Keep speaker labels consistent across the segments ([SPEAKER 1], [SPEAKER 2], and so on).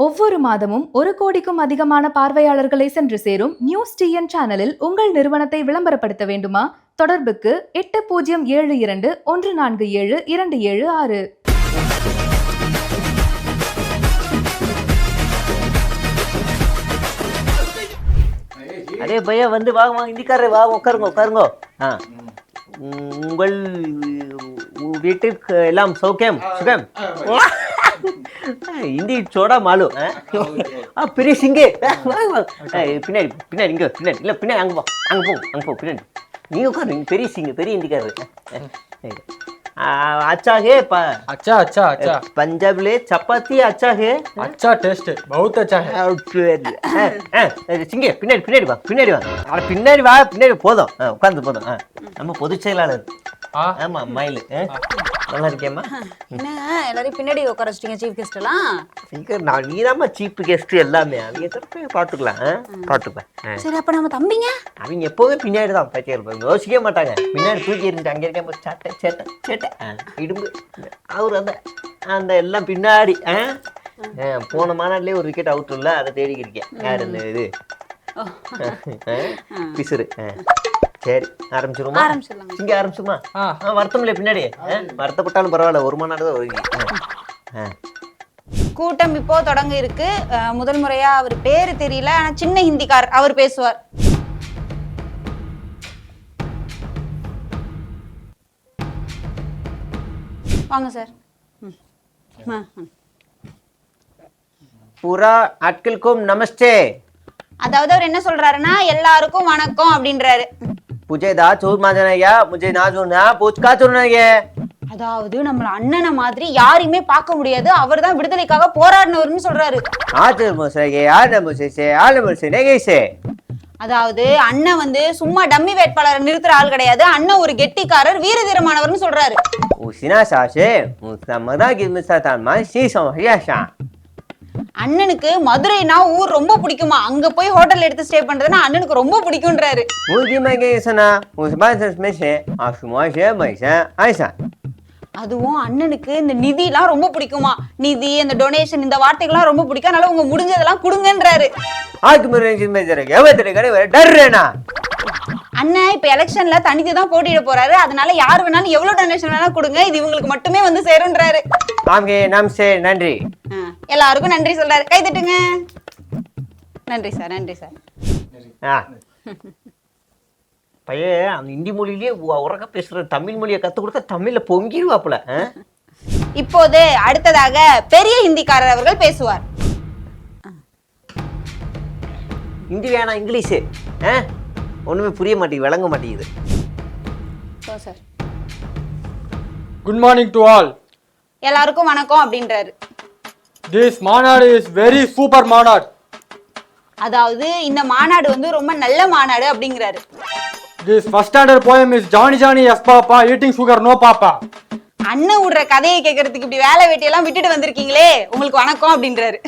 [SPEAKER 1] ஒவ்வொரு மாதமும் ஒரு கோடிக்கும் அதிகமான பார்வையாளர்களை சென்று சேரும் நியூஸ் டிஎன் சேனலில் உங்கள் நிறுவனத்தை விளம்பரப்படுத்த வேண்டுமா? தொடர்புக்கு எட்டு பூஜ்ஜியம் ஏழு இரண்டு ஒன்று நான்கு ஏழு இரண்டு ஏழு ஆறு.
[SPEAKER 2] அடே பையா வந்து வாங்க வாங்க இந்திக்காரர் வாங்க உட்காருங்க உட்காருங்க ஆ. உங்கள் வீட்டுக்கு எல்லாம் சௌக்கியம் சுகம். இந்தி சோடா மாலு ஆ? ஆ பெரிய சிங்கே வாங்க வாங்க ஆ, பின்னாடி பின்னாடி இங்கே பின்னாடி இல்லை பின்னாடி அங்கே போ அங்கே போ அங்கே போ பின்னாடி நீங்கள் உட்காரு நீங்க பெரிய சிங்க பெரிய இந்திக்காரர் अच्छा है प-
[SPEAKER 3] अच्छा अच्छा अच्छा
[SPEAKER 2] पंजाबले चपाती अच्छा है
[SPEAKER 3] अच्छा टेस्ट है बहुत अच्छा है
[SPEAKER 2] சிங்க பின்னாடி பின்னாடி வா பின்னாடி வா அட பின்னாடி வா பின்னாடி போதும் ஆ, உட்கார்ந்து போதும் ஆ. நம்ம பொதுச் செயலாளர்
[SPEAKER 3] ஆ
[SPEAKER 2] ஆமா மயில் நல்லா இருக்கேம்மா
[SPEAKER 4] என்ன? எல்லாரையும் பின்னாடி உட்கார வச்சிட்டீங்க சீஃப் கெஸ்ட் எல்லாம்?
[SPEAKER 2] இங்க நான் நீதாம்மா சீப் கெஸ்ட் எல்லாமே. அவங்க தரப்ப பார்த்துக்கலாம்? பார்த்துப்பேன்.
[SPEAKER 4] சரி அப்ப நம்ம தம்பிங்க?
[SPEAKER 2] அவங்க எப்போதுமே பின்னாடி தான் பச்சை இருப்பாங்க யோசிக்கவே மாட்டாங்க. பின்னாடி தூக்கி இருந்து அங்கே இருக்க சட்டை சேட்டை சேட்டை. இடும்பு அவர் அந்த அந்த எல்லாம் பின்னாடி ஆ? போன மாநாட்டிலே ஒரு விக்கெட் அவுட் இல்லை அதை தேடிக்கிருக்கேன் யார் இந்த இது? பிசுறு ஆ. சரி ஆரம்பிச்சிருமா
[SPEAKER 4] ஆரம்பிச்சிடலாம்
[SPEAKER 2] இங்கே ஆரம்பிச்சிருமா?
[SPEAKER 3] ஆ.
[SPEAKER 2] வருத்தம் இல்லை பின்னாடி. வருத்தப்பட்டாலும் பரவாயில்ல ஒரு மணி நேரம் தான் ஆ
[SPEAKER 4] கூட்டம் இப்போ தொடங்க இருக்கு. முதல் முறையா அவர் பேரு தெரியல ஆனா சின்ன ஹிந்திக்கார் அவர் பேசுவார். வாங்க சார்
[SPEAKER 2] புறா ஆட்களுக்கும் நமஸ்தே.
[SPEAKER 4] அதாவது அவர் என்ன சொல்றாருன்னா எல்லாருக்கும் வணக்கம் அப்படின்றாரு.
[SPEAKER 2] புஜேதா சூர் மாஜனையா முஜே நாஜூனா பூச்கா சுருணையே
[SPEAKER 4] அதாவது நம்ம அண்ணனை மாதிரி யாரையுமே பார்க்க முடியாது. அவர் தான் விடுதலைக்காக போராடினவர்னு சொல்றாரு. அதாவது அண்ணன் வந்து சும்மா டம்மி வேட்பாளரை நிறுத்துற ஆள் கிடையாது. அண்ணன் ஒரு கெட்டிக்காரர் வீரதீரமானவர்னு சொல்றாரு.
[SPEAKER 2] உசினா சாஷே முத்தமதா கிமிசா தான் மா சீசம் ஹயாஷா
[SPEAKER 4] அண்ணனுக்கு மதுரைனா ஊர் ரொம்ப பிடிக்குமா? அங்க போய் ஹோட்டல் எடுத்து ஸ்டே பண்றதுனா அண்ணனுக்கு ரொம்ப பிடிக்கும்ன்றாரு. அதுவும் அண்ணனுக்கு இந்த நிதிலாம் ரொம்ப பிடிக்குமா? நிதி இந்த டொனேஷன் இந்த வார்த்தைகள்லாம் ரொம்ப பிடிக்கும். அதனால உங்க முடிஞ்சதெல்லாம் கொடுங்கன்றாரு.
[SPEAKER 2] ஆக்கு முறை
[SPEAKER 4] அண்ணன் இப்ப எலெக்ஷன்ல தனித்து தான் போட்டிட போறாரு. அதனால யார் வேணாலும் எவ்வளவு டொனேஷன் வேணாலும் கொடுங்க. இது இவங்களுக்கு மட்டுமே வந்து சேரும்ன்றாரு
[SPEAKER 2] ஆம்கே நமஸ்தே
[SPEAKER 4] நன்றி. எல்லாருக்கும் நன்றி சொல்றாரு. கை தட்டுங்க. நன்றி சார் நன்றி சார்.
[SPEAKER 2] ஆ. பையன் அந்த இந்தி மொழியிலேயே உறக்க பேசுற தமிழ் மொழியை கற்றுக் கொடுத்தா தமிழில் பொங்கிடுவாப்புல
[SPEAKER 4] இப்போது அடுத்ததாக பெரிய ஹிந்திக்காரர் அவர்கள் பேசுவார்.
[SPEAKER 2] இந்தி வேணாம் இங்கிலீஷு ஆ? ஒண்ணுமே புரிய மாட்டேங்குது விளங்க மாட்டேங்குது
[SPEAKER 4] sir
[SPEAKER 3] good morning to all
[SPEAKER 4] எல்லாருக்கும் வணக்கம் அப்படின்றாரு
[SPEAKER 3] this manad is very super manad
[SPEAKER 4] அதாவது இந்த மாநாடு வந்து ரொம்ப நல்ல மாநாடு அப்படிங்கிறாரு
[SPEAKER 3] this first standard poem is johnny johnny yes papa eating sugar no papa
[SPEAKER 4] அண்ணன் விடுற கதையை கேட்கறதுக்கு இப்படி வேலை வெட்டியெல்லாம் விட்டுட்டு வந்திருக்கீங்களே உங்களுக்கு வணக்கம் அப்படின்றாரு.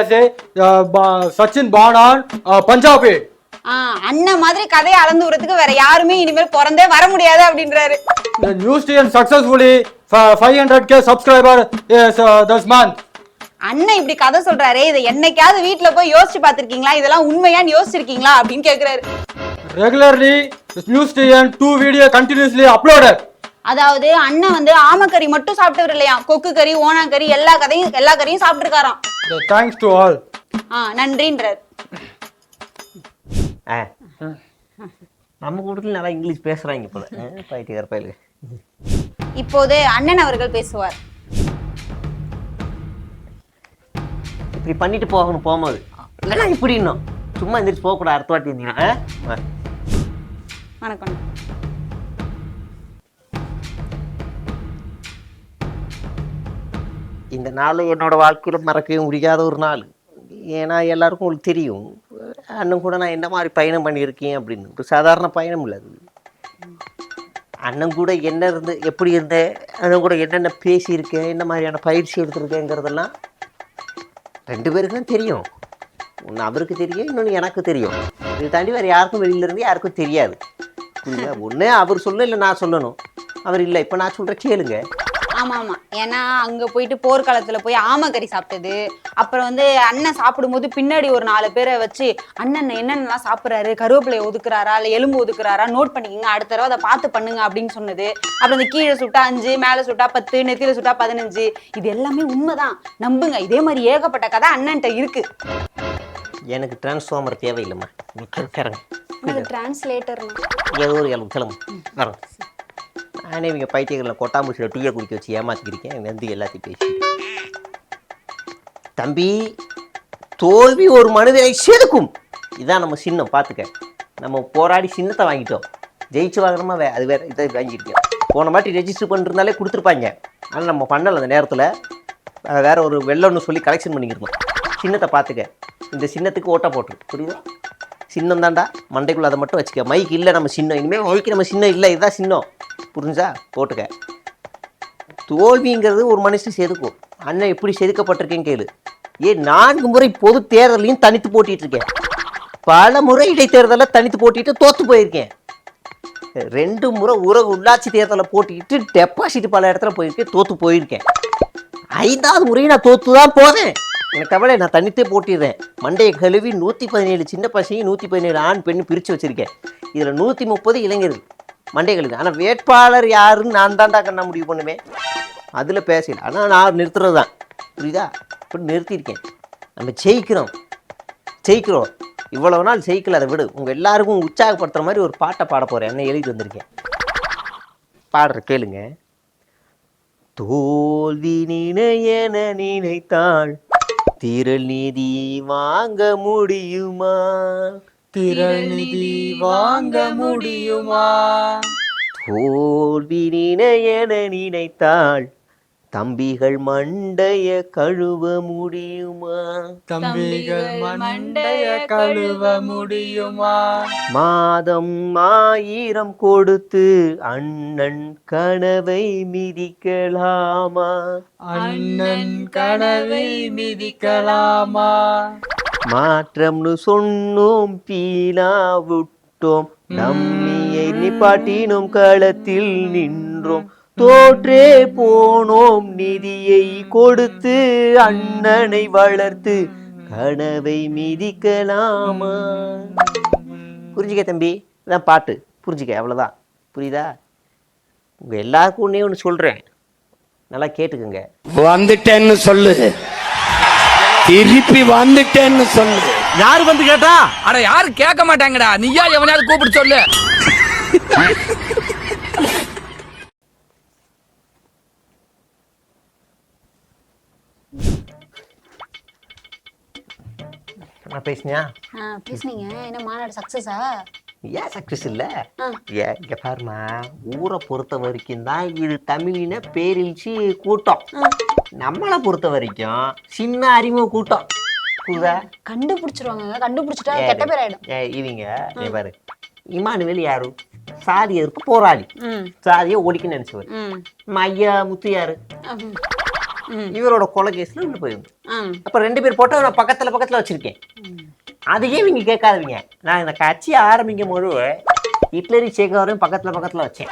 [SPEAKER 3] essay uh, ba- sachin born on uh, punjabi
[SPEAKER 4] ஆ அண்ணன் மாதிரி கதையை அளந்து விடுறதுக்கு வேற யாருமே இனிமேல் பிறந்தே வர முடியாது அப்படின்றாரு.
[SPEAKER 3] channel successfully fi- 500k subscriber is uh, this month
[SPEAKER 4] அண்ணன் இப்படி கதை சொல்றாரு இதை என்னைக்காவது வீட்ல போய் யோசிச்சு பார்த்திருக்கீங்களா? இதெல்லாம் உண்மையான்னு யோசிச்சிருக்கீங்களா? அப்படின்னு கேக்குறாரு.
[SPEAKER 3] Regularly this news channel two video continuously uploaded.
[SPEAKER 4] அதாவது அண்ணன் வந்து ஆமக்கறி மட்டும் சாப்பிட்டவர் இல்லையா? கொக்கு கறி ஓனாங்கறி எல்லா கதையும் எல்லா கறியும் சாப்பிட்டுருக்காராம்.
[SPEAKER 3] The thanks to all.
[SPEAKER 4] ஆ நன்றின்றார்.
[SPEAKER 2] ஆ. நம்ம கூட்டத்தில் நல்லா இங்கிலீஷ் பேசுறாங்க போல. பைத்தியக்கார பயலுங்க
[SPEAKER 4] இப்போது அண்ணன் அவர்கள் பேசுவார்.
[SPEAKER 2] இப்படி பண்ணிட்டு போகணும் போகும்போது. இல்லைன்னா இப்படி இன்னும். சும்மா எந்திரிச்சு போகக்கூடாது அடுத்த வாட்டி இருந்தீங்கன்னா ஆ? ஆ.
[SPEAKER 4] வணக்கம்.
[SPEAKER 2] இந்த நாள் என்னோட வாழ்க்கையில் மறக்கவே முடியாத ஒரு நாள். ஏன்னா எல்லாருக்கும் உங்களுக்கு தெரியும். அண்ணன் கூட நான் என்ன மாதிரி பயணம் பண்ணியிருக்கேன் அப்படின்னு. ஒரு சாதாரண பயணம் இல்லை அது. அண்ணன் கூட என்ன இருந்து எப்படி இருந்தேன் அண்ணன் கூட என்னென்ன பேசியிருக்கேன் என்ன மாதிரியான பயிற்சி எடுத்திருக்கேங்கிறதெல்லாம் ரெண்டு பேருக்கு தான் தெரியும். ஒன்று அவருக்கு தெரியும் இன்னொன்று எனக்கு தெரியும். இது தாண்டி வேறு யாருக்கும் வெளியில இருந்து யாருக்கும் தெரியாது. புரியுதா ஒன்று அவர் சொல்ல இல்லை நான் சொல்லணும். அவர் இல்லை. இப்போ நான் சொல்கிற கேளுங்க.
[SPEAKER 4] ஆ ஆமா ஆமா ஏன்னா அங்க போயிட்டு போர்க்காலத்துல போய் ஆமக்கறி சாப்பிட்டது. அப்புறம் வந்து அண்ணன் சாப்பிடும்போது பின்னாடி ஒரு நாலு பேரை வச்சு அண்ணன் என்னென்னலாம் சாப்பிடுறாரு? கருவேப்பிலையை ஒதுக்குறாரா? இல்ல எலும்பு ஒதுக்குறாரா? நோட் பண்ணிக்கங்க. அடுத்த தடவை அதை பார்த்து பண்ணுங்க அப்படின்னு சொன்னது. அப்புறம் இந்த கீழே சுட்டா அஞ்சு மேல சுட்டா பத்து நெத்தியில சுட்டா பதினஞ்சு. இது எல்லாமே உண்மைதான். நம்புங்க. இதே மாதிரி ஏகப்பட்ட கதை அண்ணன்ட்ட இருக்கு.
[SPEAKER 2] எனக்கு டிரான்ஸ்ஃபார்மர் தேவையில்லைம்மா. உட்காருங்க
[SPEAKER 4] டிரான்ஸ்லேட்டர்
[SPEAKER 2] ஏதோ ஒரு கிளம்பு கிளம்பு வரோம். நானே இவங்க பைத்தியங்களில் கொட்டாம்பூச்சியில் டீயை குடிக்க வச்சு ஏமாத்திக்கிறேன் வந்து எல்லாத்தையும் பேசி. தம்பி தோல்வி ஒரு மனிதனை செதுக்கும். இதான் நம்ம சின்னம் பார்த்துக்க நம்ம போராடி சின்னத்தை வாங்கிட்டோம். ஜெயிச்சு வாங்குறோமா வே அது வேற இதை வாங்கியிருக்கோம் போன மாட்டி ரெஜிஸ்டர் பண்ணிருந்தாலே கொடுத்துருப்பாங்க. ஆனால் நம்ம பண்ணலை அந்த நேரத்தில். வேற ஒரு வெள்ளம்னு சொல்லி கலெக்ஷன் பண்ணிக்கிருந்தோம். சின்னத்தை பார்த்துக்க இந்த சின்னத்துக்கு ஓட்டை போட்டுரு புரியுதா? சின்னம் தான்டா மண்டைக்குள்ள அதை மட்டும் வச்சுக்க. மைக் இல்லை நம்ம சின்னம். இனிமேல் மைக்கு நம்ம சின்னம் இல்லை. இதுதான் சின்னம். புரிஞ்சா போட்டுக்க. தோல்விங்கிறது ஒரு மனுஷன் செதுக்கும். அண்ணன் எப்படி செதுக்கப்பட்டிருக்கேன்னு கேளு. ஏன் நான்கு முறை பொது தேர்தலையும் தனித்து போட்டிட்டு இருக்கேன் பல முறை இடைத்தேர்தலில் தனித்து போட்டிட்டு தோற்று போயிருக்கேன். ரெண்டு முறை உறவு உள்ளாட்சி தேர்தலை போட்டிக்கிட்டு டெபாசிட் பல இடத்துல போயிருக்கேன். தோற்று போயிருக்கேன். ஐந்தாவது முறையும் நான் தோற்று தான் போவேன் எனக்கு கவலை நான் தனித்தே போட்டிடுறேன். மண்டையை கழுவி நூற்றி பதினேழு சின்ன பசங்க நூற்றி பதினேழு ஆண் பெண் பிரித்து வச்சிருக்கேன். இதில் நூற்றி முப்பது இளைஞர்கள் மண்டை கழுவி ஆனால் வேட்பாளர் யாருன்னு நான் தான்டா கண்ணா முடிவு பண்ணுவேன். அதில் பேசல. ஆனால் நான் நிறுத்துறது தான் புரியுதா? இப்படி நிறுத்தியிருக்கேன். நம்ம ஜெயிக்கிறோம். ஜெயிக்கிறோம். இவ்வளோ நாள் ஜெயிக்கல அதை விடு. உங்கள் எல்லாருக்கும் உற்சாகப்படுத்துகிற மாதிரி ஒரு பாட்டை பாட போகிறேன் என்ன எழுதி வந்திருக்கேன். பாடுற கேளுங்க. தோல்வி நினையென நினைத்தாள். திரள் நீதி வாங்க முடியுமா?
[SPEAKER 3] திரள் நிதி வாங்க முடியுமா?
[SPEAKER 2] தோல்வி நினையென நினைத்தாள் தம்பிகள் மண்டைய கழுவ முடியுமா?
[SPEAKER 3] தம்பிகள் மண்டைய கழுவ முடியுமா?
[SPEAKER 2] மாதம் ஆயிரம் கொடுத்து அண்ணன் கனவை மிதிக்கலாமா?
[SPEAKER 3] அண்ணன் கனவை மிதிக்கலாமா?
[SPEAKER 2] மாற்றம்னு சொன்னோம் பீலா விட்டோம். நம்மியை நிப்பாட்டினோம் களத்தில் நின்றோம். தோற்றே போனோம் நிதியை கொடுத்து அண்ணனை வளர்த்து கனவை மிதிக்கலாமா? புரிஞ்சுக்க தம்பி இதான் பாட்டு. புரிஞ்சுக்க அவ்வளோதான் புரியுதா? உங்க எல்லாருக்கும் ஒன்றே ஒன்று சொல்கிறேன் நல்லா கேட்டுக்கோங்க.
[SPEAKER 5] வந்துட்டேன்னு சொல்லு. திருப்பி வந்துட்டேன்னு சொல்லு.
[SPEAKER 6] யாரு வந்து கேட்டா?
[SPEAKER 7] அட யாரும் கேட்க மாட்டாங்கடா. நீயா எவனையாவது கூப்பிட்டு சொல்லு.
[SPEAKER 2] பேசினியா?
[SPEAKER 4] பேசுனீங்க. என்ன மாநாடு சக்சஸா
[SPEAKER 2] ஏன் சக்சஸ் இல்லை? ஏன் இங்கே பாருமா ஊரை பொறுத்த வரைக்கும் தான் இது தமிழின பேரிழ்ச்சி கூட்டம். நம்மளை பொறுத்த வரைக்கும் சின்ன அறிமுக கூட்டம். புரியுதா?
[SPEAKER 4] கண்டுபிடிச்சிருவாங்க. கண்டுபிடிச்சிட்டா
[SPEAKER 2] ஏ,
[SPEAKER 4] கெட்ட பேர் ஆயிடும்.
[SPEAKER 2] ஏ, இவங்க இங்க பாரு. இமானுவேல் யாரு? சாதி எதிர்ப்பு போராளி சாதியை ஒழிக்க நினைச்சவர்.
[SPEAKER 4] ம்.
[SPEAKER 2] நம்ம ஐயா முத்து யாரு இவரோட கொலை கேஸ்ல உள்ள போயிருந்து.
[SPEAKER 4] ம்
[SPEAKER 2] அப்ப ரெண்டு பேர் போட்டோ நான் பக்கத்துல பக்கத்துல வச்சிருக்கேன். அதையே இவங்க கேட்காதீங்க. நான் இந்த கட்சி ஆரம்பிக்கும் போது ஹிட்லரி சேகரையும் பக்கத்துல பக்கத்துல வச்சேன்.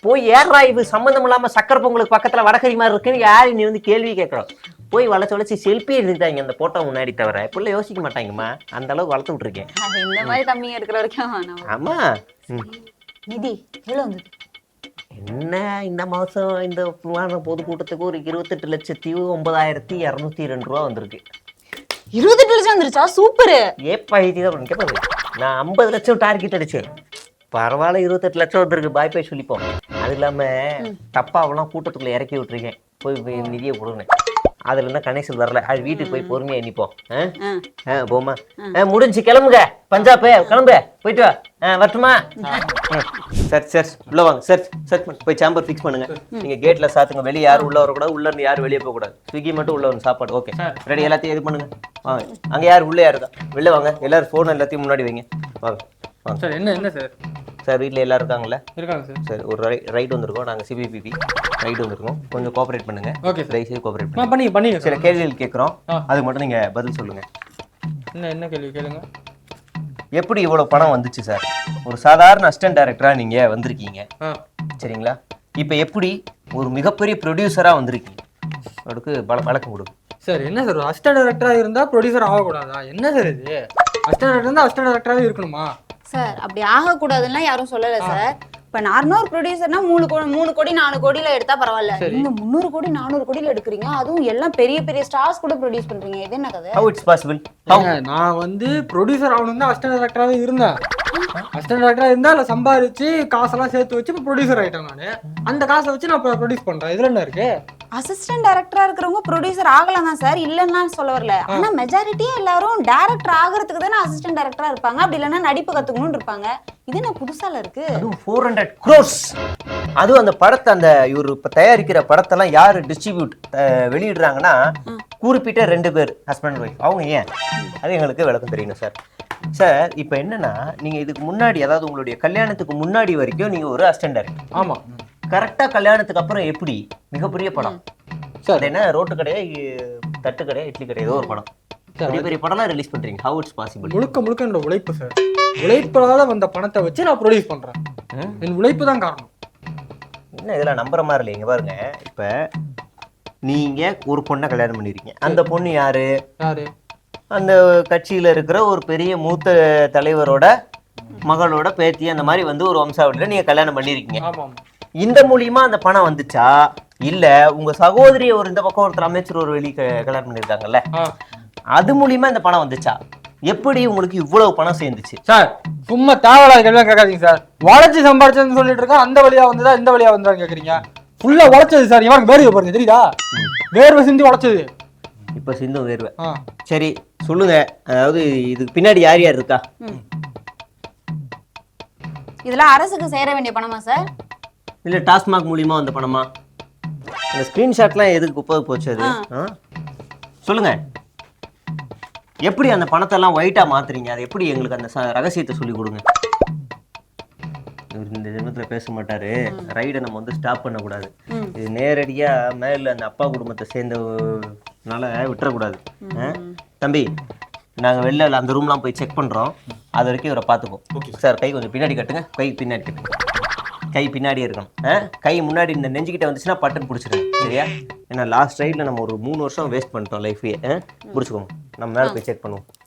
[SPEAKER 2] போய் ஏறா இது சம்மந்தம் இல்லாம சக்கரை பொங்கலுக்கு பக்கத்துல வடகரி மாதிரி இருக்குன்னு யாரும் நீ வந்து கேள்வி கேட்கறோம். போய் வளைச்சு வளைச்சு செல்ஃபி எடுத்துட்டாங்க அந்த போட்டோ முன்னாடி தவிர. இப்படிலாம் யோசிக்க மாட்டாங்கம்மா. அந்த அளவுக்கு வளர்த்து விட்டுருக்கேன்.
[SPEAKER 4] இந்த மாதிரி தம்பிங்க இருக்கிற வரைக்கும் நம்ம
[SPEAKER 2] ஆமா. ம்.
[SPEAKER 4] நிதி எவ்வளவு வந்தது?
[SPEAKER 2] என்ன இந்த மாசம் இந்த மாத பொதுக்கூட்டத்துக்கு ஒரு இருபத்தெட்டு லட்சத்தி ஒன்பதாயிரத்தி இரநூத்தி ரெண்டு ரூபா வந்திருக்கு.
[SPEAKER 4] இருபத்தெட்டு லட்சம் வந்துருச்சா? சூப்பர்.
[SPEAKER 2] ஏப்பா எழுதி தான் கேட்பாரு நான் ஐம்பது லட்சம் டார்கெட் அடிச்சேன். பரவாயில்ல இருபத்தெட்டு லட்சம் வந்திருக்கு. பாய் பாய் சொல்லிப்போம். அது இல்லாம தப்பாவெல்லாம் கூட்டத்துக்குள்ள இறக்கி விட்டுருக்கேன். போய் போய் நிதியை கொடுங்க அதுல என்ன கனெக்ஷன் வரல. அது வீட்டுக்கு போய் பொறுமையா? ஆ, போமா முடிஞ்சு கிளம்புங்க. பஞ்சாப் கிளம்பு. போயிட்டு வா. வரட்டுமா? Sir sir. உள்ள வாங்க. Sir sir. போய் சேம்பர் ஃபிக்ஸ் பண்ணுங்க. நீங்க கேட்ல சாத்துங்க. வெளிய யாரும் உள்ள வரக்கூடாது. உள்ள இருந்து யாரும் வெளியே போக கூடாது ஸ்விக்கி மட்டும் உள்ள வந்து சாப்பாடு. ஓகே. ரெடி எல்லாத்தையும் இது பண்ணுங்க. வாங்க அங்க யார்? உள்ள யாரு இருக்கா? வெளில வாங்க. எல்லாரும் போன் எல்லாத்தையும் முன்னாடி வைங்க. வாங்க. வாங்க.
[SPEAKER 3] சார் என்ன என்ன சார்
[SPEAKER 2] சார் வீட்ல எல்லாரும் இருக்காங்கல்ல?
[SPEAKER 3] இருக்காங்க சார்.
[SPEAKER 2] சரி ஒரு ரை ரைடு வந்திருக்கோம். நாங்கள் சிபிபிபி ரைடு வந்திருக்கோம். கொஞ்சம் கோஆபரேட் பண்ணுங்க.
[SPEAKER 3] Okay, sir.
[SPEAKER 2] தயவுசெய்து கோஆபரேட்
[SPEAKER 3] ஆ
[SPEAKER 2] பண்ணுங்க.
[SPEAKER 3] பண்ணிங்க பண்ணிங்க.
[SPEAKER 2] சில
[SPEAKER 3] சார்
[SPEAKER 2] கேள்விகள் கேட்குறோம்
[SPEAKER 3] ஆ.
[SPEAKER 2] அதுக்கு மட்டும் நீங்க பதில் சொல்லுங்க.
[SPEAKER 3] என்ன என்ன கேள்வி கேளுங்க.
[SPEAKER 2] எப்படி இவ்வளவு பணம் வந்துச்சு சார் ஒரு சாதாரண அசிஸ்டன்ட் டைரக்டரா நீங்க வந்திருக்கீங்க.
[SPEAKER 3] ஆ.
[SPEAKER 2] சரிங்களா? இப்போ எப்படி ஒரு மிகப்பெரிய ப்ரொடியூசரா வந்திருக்கீங்க? அதுக்கு பல பழக்கம் கொடுங்க.
[SPEAKER 3] சார் என்ன சார் அசிஸ்டன்ட் டைரக்டராக இருந்தா ப்ரொடியூசர் ஆகக்கூடாதா? என்ன சார் இது? அசிஸ்டன்ட் டைரக்டர் இருந்தால் அசிஸ்டன்ட் டைரக்டராகவே இருக்கணுமா?
[SPEAKER 4] சார் அப்படி ஆகக்கூடாதுன்னா யாரும் சொல்லல சார். இப்ப நார்மலா ஒரு ப்ரொடியூசர்னா மூணு கோடி மூணு கோடி நாலு கோடியில எடுத்தா பரவாயில்ல. நீங்க முந்நூறு கோடி நானூறு கோடியில எடுக்கிறீங்க அதுவும் எல்லாம் பெரிய பெரிய ஸ்டார்ஸ் கூட ப்ரொடியூஸ் பண்றீங்க. இது என்ன கதை
[SPEAKER 2] ஹவு இட்ஸ் பாசிபிள்
[SPEAKER 3] நான் வந்து ப்ரொடியூசர் ஆகணும் தான் அசிஸ்டன்ட் டைரக்டராகவே இருந்தேன். அசிஸ்டன்ட் டைரக்டராக இருந்தால் அதில் சம்பாதிச்சு காசெல்லாம் சேர்த்து வச்சு இப்போ ப்ரொடியூசர் ஆகிட்டேன் நான். அந்த காசை வச்சு நான் ப்ரொடியூஸ் பண்ணுறேன் இதில் என்ன இருக்கு?
[SPEAKER 4] அசிஸ்டன்ட் டைரக்டரா இருக்கிறவங்க ப்ரொடியூசர் ஆகலாம் தான் சார் இல்லைன்னா சொல்ல வரல. ஆனா மெஜாரிட்டியே எல்லாரும் டைரக்டர் ஆகிறதுக்கு தானே அசிஸ்டன்ட் டைரக்டரா இருப்பாங்க. அப்படி இல்லைன்னா நடிப்பு கத்துக்கணும்னு இருப்பாங்க. இது என்ன புதுசால இருக்கு?
[SPEAKER 2] அதுவும் ஃபோர் ஹண்ட்ரட் க்ரோஸ் அதுவும் அந்த படத்தை அந்த இவர் இப்போ தயாரிக்கிற படத்தெல்லாம் யார் டிஸ்ட்ரிபியூட் வெளியிடுறாங்கன்னா குறிப்பிட்ட ரெண்டு பேர் ஹஸ்பண்ட் ஒய்ஃப் அவங்க ஏன்? அது எங்களுக்கு விளக்கம் தெரியணும் சார் சார் இப்போ என்னன்னா நீங்க இதுக்கு முன்னாடி அதாவது உங்களுடைய கல்யாணத்துக்கு முன்னாடி வரைக்கும் நீங்க ஒரு அசிஸ்டன்ட் டைரக்டர்
[SPEAKER 3] ஆமாம்
[SPEAKER 2] கரெக்டா கல்யாணத்துக்கு அப்புறம் எப்படி? மிகப்பெரிய படம்.
[SPEAKER 3] சார்.
[SPEAKER 2] அது என்ன ரோட்டு கடையா தட்டு கடையா இட்லி கடையா ஏதோ ஒரு படம். பெரிய பெரிய படம்லாம் ரிலீஸ் பண்றீங்க. ஹவு இட்ஸ் பாசிபிள்
[SPEAKER 3] முழுக்க முழுக்க என்னோட உழைப்பு சார். உழைப்பால வந்த பணத்தை வச்சு நான் ப்ரொடியூஸ் பண்ணுறேன் என் உழைப்பு தான் காரணம்.
[SPEAKER 2] என்ன இதெல்லாம் நம்புற மாதிரி இல்லைங்க பாருங்க. இப்ப நீங்க ஒரு பொண்ணை கல்யாணம் பண்ணிருக்கீங்க. அந்த பொண்ணு யாரு?
[SPEAKER 3] யாரு?
[SPEAKER 2] அந்த கட்சியில இருக்கிற ஒரு பெரிய மூத்த தலைவரோட மகளோட பேத்தி அந்த மாதிரி வந்து ஒரு வம்சாவளியில நீங்க கல்யாணம்
[SPEAKER 3] ஆமாம்.
[SPEAKER 2] இந்த மூலியமா அந்த பணம் வந்துச்சா? இல்ல உங்க சகோதரிய ஒரு இந்த பக்கம் ஒருத்தர் அமைச்சர் ஒரு வெளி க- கல்யாணம் பண்ணிருக்காங்கல்ல அது மூலியமா இந்த பணம் வந்துச்சா? எப்படி உங்களுக்கு இவ்வளவு பணம் சேர்ந்துச்சு?
[SPEAKER 3] சார் சும்மா தேவையில்லாத கேள்வி கேட்காதீங்க சார். உழைச்சி சம்பாரிச்சதுன்னு சொல்லிட்டு இருக்கேன் அந்த வழியா வந்ததா இந்த வழியா வந்ததா கேக்குறீங்க ஃபுல்லா உழைச்சது சார். இவனுக்கு வேர்வை பாருங்க தெரியுதா? வேர்வை சிந்தி உழைச்சது
[SPEAKER 2] இப்ப சிந்து வேர்வை. சரி சொல்லுங்க. அதாவது இதுக்கு பின்னாடி யார் யார் இருக்கா?
[SPEAKER 4] இதெல்லாம் அரசுக்கு சேர வேண்டிய பணமா சார்?
[SPEAKER 2] இல்ல டாஸ்மாக் மூலியமா வந்த பணமா? அந்த ஸ்கிரீன்ஷாட்லாம் எதுக்கு குப்பை போச்சு அது? ஆ? சொல்லுங்க. எப்படி அந்த பணத்தை எல்லாம் ஒயிட்டா மாத்துறீங்க? அது எப்படி எங்களுக்கு அந்த ச- ரகசியத்தை சொல்லி கொடுங்க? இவர் இந்த ஜென்மத்துல பேச மாட்டாரு. ரைடை நம்ம வந்து ஸ்டாப் பண்ணக்கூடாது. இது நேரடியா மேல அந்த அப்பா குடும்பத்தை சேர்ந்தனால விட்டுறக்கூடாது. ஆ? தம்பி நாங்க வெளில அந்த ரூம்லாம் போய் செக் பண்றோம். அது வரைக்கும் இவரை பார்த்துப்போம். சார் கை கொஞ்சம் பின்னாடி கட்டுங்க. கை பின்னாடி கட்டுங்க. கை பின்னாடியே இருக்கணும். ஆ? கை முன்னாடி இந்த நெஞ்சுக்கிட்ட வந்துச்சுன்னா பட்டன் பிடிச்சிருங்க. சரியா? ஏன்னா லாஸ்ட் ரைடில் நம்ம ஒரு மூணு வருஷம் வேஸ்ட் பண்ணிட்டோம் லைஃபையே பிடிச்சிக்கோங்க. நம்ம மேலே போய் செக் பண்ணுவோம்.